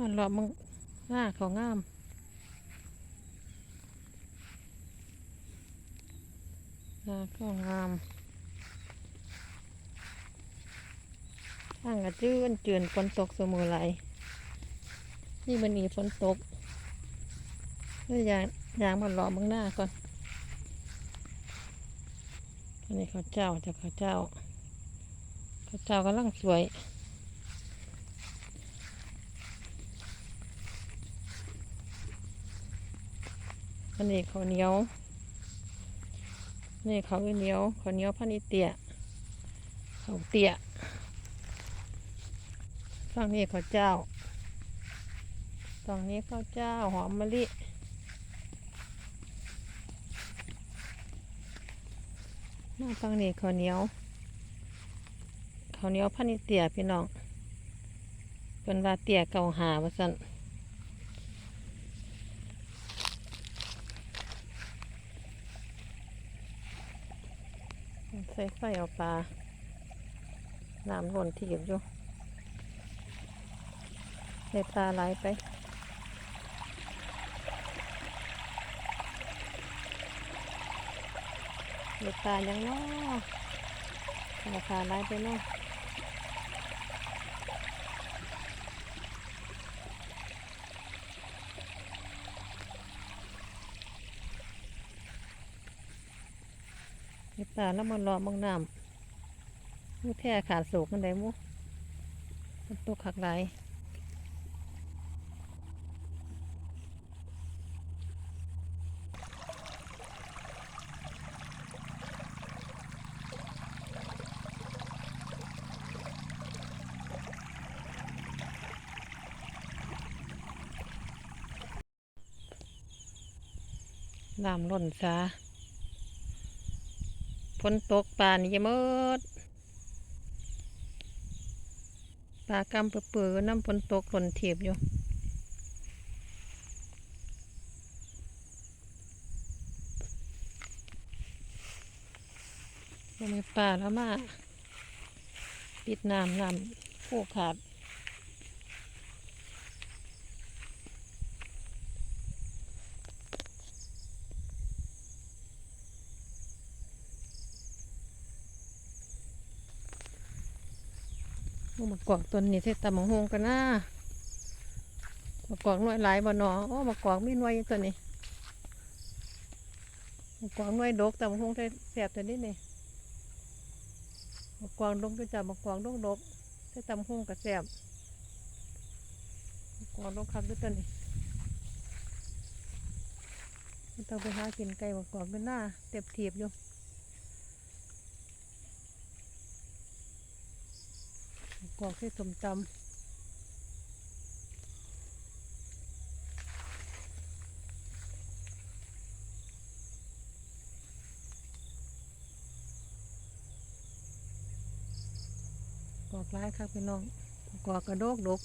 มันรอมึงหน้าเขางามหน้าเขางามทางกระจื้อนเจือนฝนตกเสมอไหลนี่มันนีฝนตกเลยยางยางมันรอมึงหน้าก่อนอันนี้ข้าวเจ้าจากข้าวเจ้าข้าวเจ้ากำลังสวย อันนี้ข้าวเหนียวนี่ข้าวเหนียวข้าวเหนียวพันอีเตียข้าวเตียฝั่งนี้ข้าวเจ้าฝั่งนี้ข้าวเจ้าหอมมะลิมาฝั่งนี้ข้าวเหนียวข้าวเหนียวพันอีเตียพี่น้องเป็นว่าเตียเก่าหาว่าสั่น ใส่ไฟเอาปลา น้ำล้นถีบอยู่ในปลาไหลไปในปลายังน้อปลาปลาไหลไปน้อ นปลาแล้วมันรอมังน้ำมูแท้ขาดโศกมันได้มูมันตกขักไหลน้ำล้นซา ฝนตกปลานี่จะมดปลากำเปื่อๆน้ำฝนตกหล่นเทียบอยู่บ่มีปลาแล้วมา ปิดน้ำน้ำผูขาด โอ้มากอกต้นนี้ใส่ตำมังหงกันนะมากอกหน่วยหลายบ่หนอโอ้มากอกมีหน่วยอยตัวนี้มากอกหน่วยดกตำมังหงใส่แสบตัวนี้นี่มากอกดกก็จะมากอกดกดกใส่ตำมังหงกับแสบมากอกดกคักด้วยตัวนี้ไม่ต้องไปหากินไก่มากอกกันหน้าเต็บเทียบอยู่ กอกให้สมตำกอกร้ายครับพี่น้องกอกกระโดกดก